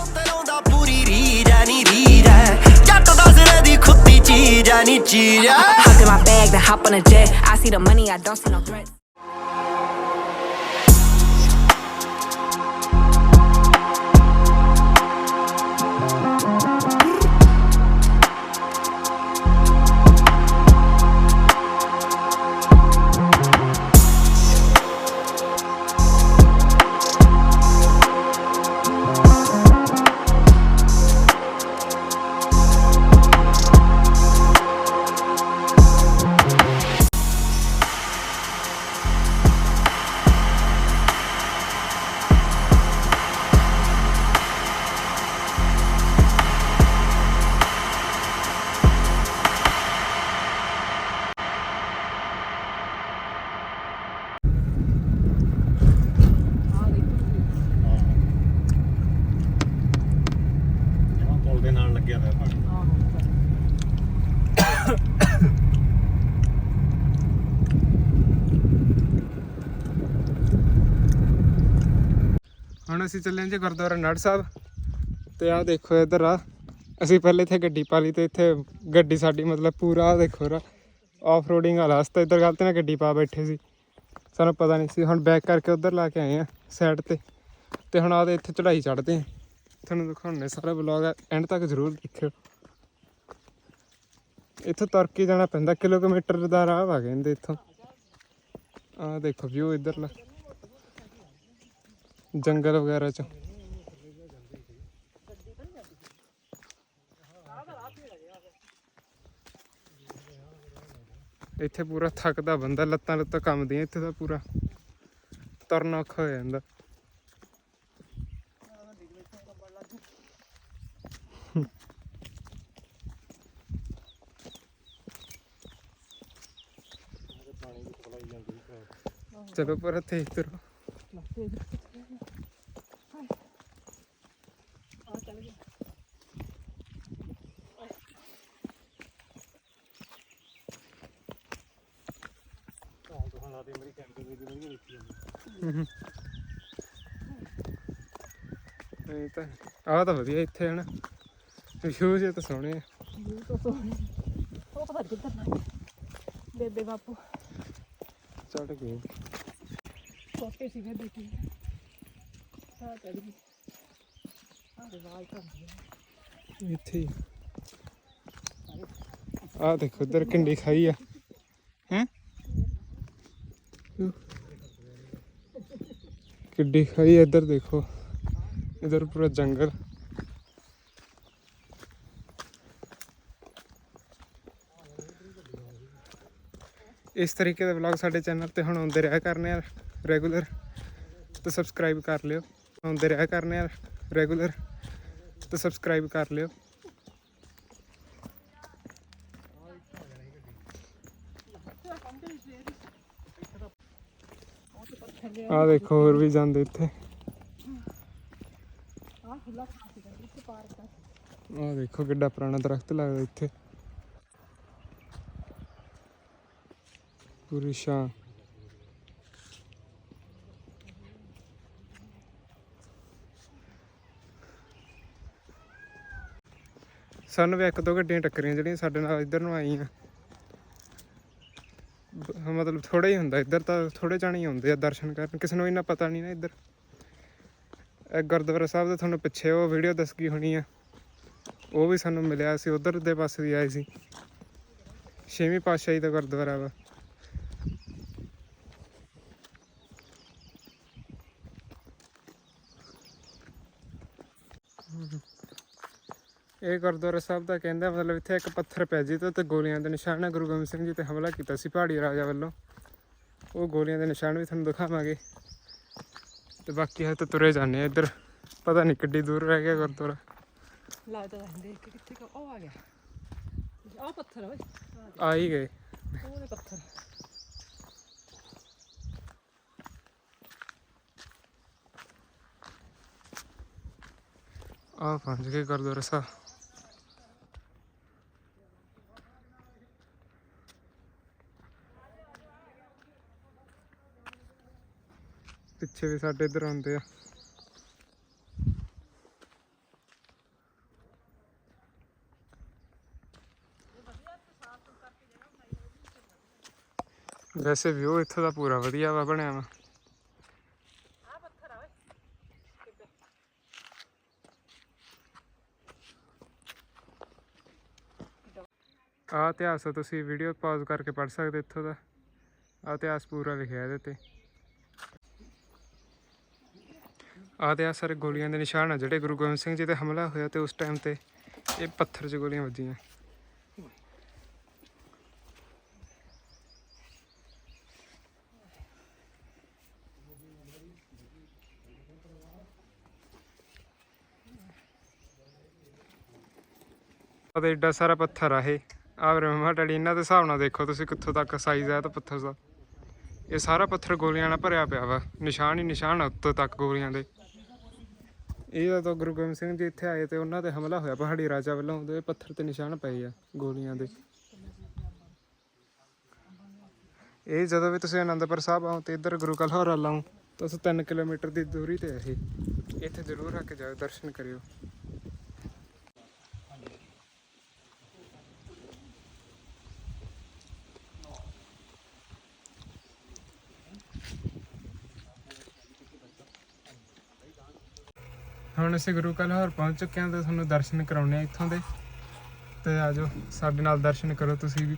ਤੇਰੋਂ ਦਾ ਪੂਰੀ ਰੀਝ ਐ ਨੀ ਰੀਝ ਐ ਜੱਟ ਦਾ ਸਿਰੇ ਦੀ ਖੁੱਤੀ ਚੀਜ਼ ਐ ਨੀ ਚੀਜ਼ ਐ Hop in my bag, then hop on a jet. I see the money, I don't see no threats. ਹੁਣ ਅਸੀਂ ਚੱਲੇ ਜੀ ਗੁਰਦੁਆਰਾ ਨੜ ਸਾਹਿਬ ਤੇ ਆਹ ਦੇਖੋ ਇੱਧਰ ਆ। ਅਸੀਂ ਪਹਿਲੇ ਇੱਥੇ ਗੱਡੀ ਪਾ ਲਈ ਤੇ ਇੱਥੇ ਗੱਡੀ ਸਾਡੀ ਮਤਲਬ ਪੂਰਾ ਦੇਖੋ ਰਾ ਆਫ ਰੋਡਿੰਗ ਵਾਲਾ ਰਸਤਾ ਇੱਧਰ ਗਲਤੀ ਨਾਲ ਗੱਡੀ ਪਾ ਬੈਠੇ ਸੀ। ਸਾਨੂੰ ਪਤਾ ਨਹੀਂ ਸੀ। ਹੁਣ ਬੈਕ ਕਰਕੇ ਉੱਧਰ ਲਾ ਕੇ ਆਏ ਆ ਸਾਈਡ ਤੇ। ਤੇ ਹੁਣ ਆਦੇ ਇੱਥੇ ਚੜਾਈ ਚੜਦੇ ਆ ਤੁਹਾਨੂੰ ਦਿਖਾਉਣੇ ਸਾਰਾ ਵਲੌਗ ਐਂਡ ਤੱਕ ਜ਼ਰੂਰ ਦੇਖਿਓ। ਇੱਥੋਂ ਤੁਰ ਕੇ ਜਾਣਾ ਪੈਂਦਾ। ਕਿਲੋਮੀਟਰ ਦਾ ਰਾਹ ਆ ਕਹਿੰਦੇ ਇੱਥੋਂ। ਆਹ ਦੇਖੋ ਵਿਊ ਇੱਧਰਲਾ। ਜੰਗਲ ਵਗੈਰਾ ਚ। ਇੱਥੇ ਪੂਰਾ ਥੱਕਦਾ ਬੰਦਾ, ਲੱਤਾਂ ਲੱਤਾਂ ਕੰਮਦੀਆਂ ਇੱਥੇ ਤਾਂ ਪੂਰਾ ਤੁਰਨਾ ਔਖਾ ਹੋ ਜਾਂਦਾ। ਚਲੋ ਪਰ ਤੇਜ਼ ਤੁਰੋ। ਇਹ ਤਾਂ ਆਹ ਤਾਂ ਵਧੀਆ ਇੱਥੇ ਹਨ। ਵਿਊ ਜੇ ਤਾਂ ਸੋਹਣੇ ਆ। ਉਹ ਪਤਾ ਨੀ ਕਿੱਧਰ ਨਾ। ਬੇਬੇ ਬਾਪੂ। ਚੜ ਗਏ। ਛੋਟੇ ਸੀਗੇ ਬੇਟੀ। ਆ ਚੜ ਗਈ ਆ ਰਿਵਾਜ ਕਰਦੀ ਇੱਥੇ ਹੀ। ਆਹ ਦੇਖੋ ਉਧਰ ਕਿੰਡੀ ਖਾਈ ਆ। ਹੈ? ਕਿੱਡੀ ਖਾਈ ਆ, ਇੱਧਰ ਦੇਖੋ। ਇਧਰ ਪੂਰਾ ਜੰਗਲ। ਇਸ ਤਰੀਕੇ ਦੇ ਵਲੌਗ ਸਾਡੇ ਚੈਨਲ ਤੇ ਹੁਣ ਆਉਂਦੇ ਰਿਹਾ ਕਰਨੇ ਆ ਰੈਗੂਲਰ। ਤਾਂ ਸਬਸਕ੍ਰਾਈਬ ਕਰ ਲਿਓ। ਆਉਂਦੇ ਰਿਹਾ ਕਰਨੇ ਆ ਰੈਗੂਲਰ। ਤਾਂ ਸਬਸਕ੍ਰਾਈਬ ਕਰ ਲਿਓ। ਆ ਦੇਖੋ ਹੋਰ ਵੀ ਜਾਂਦੇ ਇੱਥੇ। ਆ ਖੁੱਲਾ ਥਾਂ ਸੀਗਾ ਇੱਥੇ ਪਾਰਕ ਆ ਆ ਦੇਖੋ ਕਿੱਡਾ ਪੁਰਾਣਾ ਦਰਖਤ ਲੱਗਦਾ ਇੱਥੇ। ਪੂਰੀ ਛਾਂ ਸਾਨੂੰ ਵੀ ਇੱਕ ਦੋ ਗੱਡੀਆਂ ਟੱਕਰੀਆਂ ਜਿਹੜੀਆਂ ਸਾਡੇ ਨਾਲ ਇੱਧਰ ਨੂੰ ਆਈਆਂ। ਮਤਲਬ ਥੋੜਾ ਹੀ ਹੁੰਦਾ, ਇੱਧਰ ਤਾਂ ਥੋੜੇ ਜਾਣੇ ਹੀ ਆਉਂਦੇ ਆ ਦਰਸ਼ਨ ਕਰਨ, ਕਿਸੇ ਨੂੰ ਇੰਨਾ ਪਤਾ ਨਹੀਂ ਨਾ ਇੱਧਰ। ਇਹ ਗੁਰਦੁਆਰਾ ਸਾਹਿਬ ਦਾ ਤੁਹਾਨੂੰ ਪਿੱਛੇ ਉਹ ਵੀਡੀਓ ਦੱਸ ਗਈ ਹੋਣੀ ਆ। ਉਹ ਵੀ ਸਾਨੂੰ ਮਿਲਿਆ ਸੀ, ਉਧਰ ਦੇ ਪਾਸੇ ਦੀ ਆਏ ਸੀ। ਛੇਵੀਂ ਪਾਤਸ਼ਾਹੀ ਦਾ ਗੁਰਦੁਆਰਾ ਵਾ। ਇਹ ਗੁਰਦੁਆਰਾ ਸਾਹਿਬ ਦਾ ਕਹਿੰਦਾ ਮਤਲਬ ਇੱਥੇ ਇੱਕ ਪੱਥਰ ਪਿਆ ਜੀ ਤੇ ਗੋਲੀਆਂ ਦੇ ਨਿਸ਼ਾਨ ਹੈ ਗੁਰੂ ਗੋਬਿੰਦ ਸਿੰਘ ਜੀ ਤੇ ਹਮਲਾ ਕੀਤਾ ਸੀ ਪਹਾੜੀ ਰਾਜਾ ਵੱਲੋਂ। ਉਹ ਗੋਲੀਆਂ ਦੇ ਨਿਸ਼ਾਨ ਵੀ ਤੁਹਾਨੂੰ ਦਿਖਾਵਾਂਗੇ। ਤੇ ਬਾਕੀ ਹੈ ਤਾਂ ਤੁਰੇ ਜਾਂਦੇ ਆ ਇੱਧਰ। ਪਤਾ ਨਹੀਂ ਕਿੱਡੀ ਦੂਰ ਰਹਿ ਗਿਆ ਗੁਰਦੁਆਰਾ। ਲੱਗਦਾ ਰਹਿੰਦੇ ਕਿ ਕਿੱਥੇ ਕੋ ਉਹ ਆ ਗਿਆ। ਆ ਪੱਥਰ ਓਏ। ਆ ਹੀ ਗਏ। ਉਹਦੇ ਪੱਥਰ। ਆ ਪਹੁੰਚ ਗਏ ਗੁਰਦੁਆਰਾ ਸਾਹਿਬ। ਪਿੱਛੇ ਵੀ ਸਾਡੇ ਇੱਧਰ ਆਉਂਦੇ ਆ। ਵੈਸੇ ਵਿਊ ਇੱਥੋਂ ਦਾ ਪੂਰਾ ਵਧੀਆ ਵਾ ਬਣਿਆ ਵਾ। ਆ ਇਤਿਹਾਸ ਤੁਸੀਂ ਵੀਡੀਓ ਪਾਜ਼ ਕਰਕੇ ਪੜ੍ਹ ਸਕਦੇ ਇੱਥੋਂ ਦਾ। ਆ ਇਤਿਹਾਸ ਪੂਰਾ ਲਿਖਿਆ ਇਹਦੇ ਤੇ। ਆ ਤੇ ਆ ਸਾਰੇ ਗੋਲੀਆਂ ਦੇ ਨਿਸ਼ਾਨ ਆ ਜਿਹੜੇ ਗੁਰੂ ਗੋਬਿੰਦ ਸਿੰਘ ਜੀ ਤੇ ਹਮਲਾ ਹੋਇਆ ਤੇ ਉਸ ਟਾਈਮ ਤੇ ਇਹ ਪੱਥਰ 'ਚ ਗੋਲੀਆਂ ਵੱਜੀਆਂ। ਅਤੇ ਏਡਾ ਸਾਰਾ ਪੱਥਰ ਆ ਇਹ। ਆ ਬ੍ਰਹਮਾ ਟੜੀ ਇਹਨਾਂ ਦੇ ਹਿਸਾਬ ਨਾਲ ਦੇਖੋ ਤੁਸੀਂ ਕਿੱਥੋਂ ਤੱਕ ਸਾਈਜ਼ ਆ ਤਾਂ ਪੱਥਰ ਦਾ। ਇਹ ਸਾਰਾ ਪੱਥਰ ਗੋਲੀਆਂ ਨਾਲ ਭਰਿਆ ਪਿਆ ਵਾ। ਨਿਸ਼ਾਨ ਹੀ ਨਿਸ਼ਾਨ ਆ ਉੱਤੋਂ ਤੱਕ ਗੋਲੀਆਂ ਦੇ। ਇਹ ਜਦੋਂ ਗੁਰੂ ਗੋਬਿੰਦ ਸਿੰਘ ਜੀ ਇੱਥੇ ਆਏ ਤੇ ਉਹਨਾਂ ਤੇ ਹਮਲਾ ਹੋਇਆ, ਪਹਾੜੀ ਰਾਜਾ ਵੱਲੋਂ ਉਹਦੇ ਪੱਥਰ ਤੇ ਨਿਸ਼ਾਨ ਪਏ ਆ ਗੋਲੀਆਂ ਦੇ। ਇਹ ਜਦੋਂ ਵੀ ਤੁਸੀਂ ਆਨੰਦਪੁਰ ਸਾਹਿਬ ਆਓ ਤੇ ਇੱਧਰ ਗੁਰੂ ਕਾ ਲਾਹੌਰ ਲਾਓ, ਤਾਂ ਉਸ 3 ਕਿਲੋਮੀਟਰ ਦੀ ਦੂਰੀ ਤੇ ਹੈ ਇਹ। ਇੱਥੇ ਜ਼ਰੂਰ ਆ ਕੇ ਜਾਓ, ਦਰਸ਼ਨ ਕਰਿਓ। ਹੁਣ ਅਸੀਂ ਗੁਰੂ ਕਾ ਲਾਹੌਰ ਪਹੁੰਚ ਚੁੱਕੇ ਹਾਂ ਤੇ ਤੁਹਾਨੂੰ ਦਰਸ਼ਨ ਕਰਾਉਣੇ ਆ ਇੱਥੋਂ ਦੇ। ਤੇ ਆਜੋ ਸਾਡੇ ਨਾਲ ਦਰਸ਼ਨ ਕਰੋ, ਤੁਸੀਂ ਵੀ।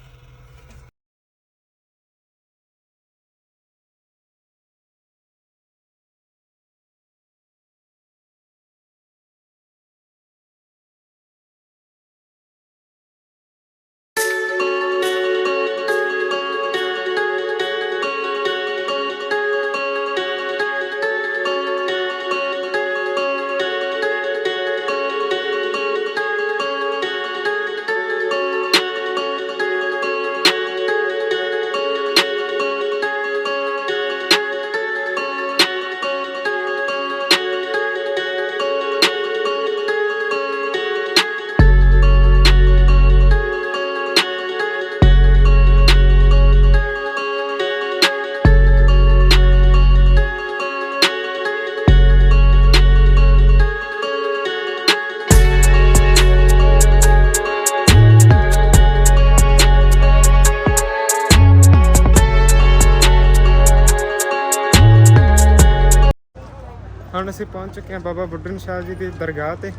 ਅਸੀਂ ਪਹੁੰਚ ਚੁੱਕੇ ਹਾਂ ਬਾਬਾ ਬੁੱਢਨ ਸ਼ਾਹ ਜੀ ਦੀ ਦਰਗਾਹ ਤੇ।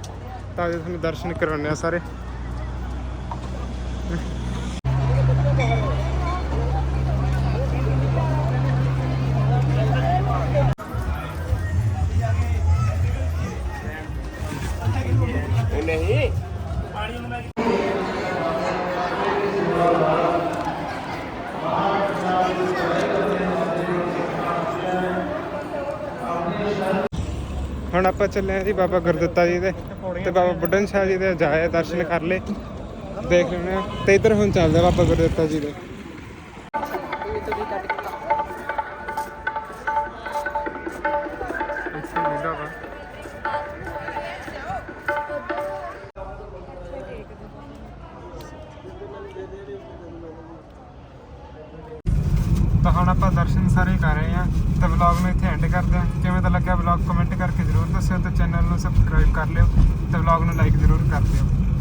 ਤਾਂ ਜੋ ਤੁਹਾਨੂੰ ਦਰਸ਼ਨ ਕਰਾਉਣੇ ਆ ਸਾਰੇ। ਹੁਣ ਆਪਾਂ ਚੱਲੇ ਹਾਂ ਜੀ ਬਾਬਾ ਗੁਰਦਿੱਤਾ ਜੀ ਦੇ ਤੇ ਬਾਬਾ ਬੁੱਢਨ ਸ਼ਾਹ ਜੀ ਦੇ ਜਾਏ ਦਰਸ਼ਨ ਕਰ ਲਏ। ਦੇਖ ਲੈਣੇ ਆ ਤੇ ਇੱਧਰ ਹੁਣ ਚੱਲਦੇ ਆ ਬਾਬਾ ਗੁਰਦਿੱਤਾ ਜੀ ਦੇ। ਤਾਂ ਹੁਣ ਆਪਾਂ ਦਰਸ਼ਨ ਸਾਰੇ ਕਰ ਰਹੇ ਹਾਂ। ਵਲੌਗ ਨੂੰ ਇੱਥੇ ਐਂਡ ਕਰਦੇ ਹਾਂ। ਕਿਵੇਂ ਦਾ ਲੱਗਿਆ ਵਲੌਗ ਕਮੈਂਟ ਕਰਕੇ ਜ਼ਰੂਰ ਦੱਸਿਓ ਤੇ ਚੈਨਲ ਨੂੰ ਸਬਸਕ੍ਰਾਈਬ ਕਰ ਲਿਓ ਤੇ ਵਲੌਗ ਨੂੰ ਲਾਈਕ ਜ਼ਰੂਰ ਕਰ ਦਿਓ।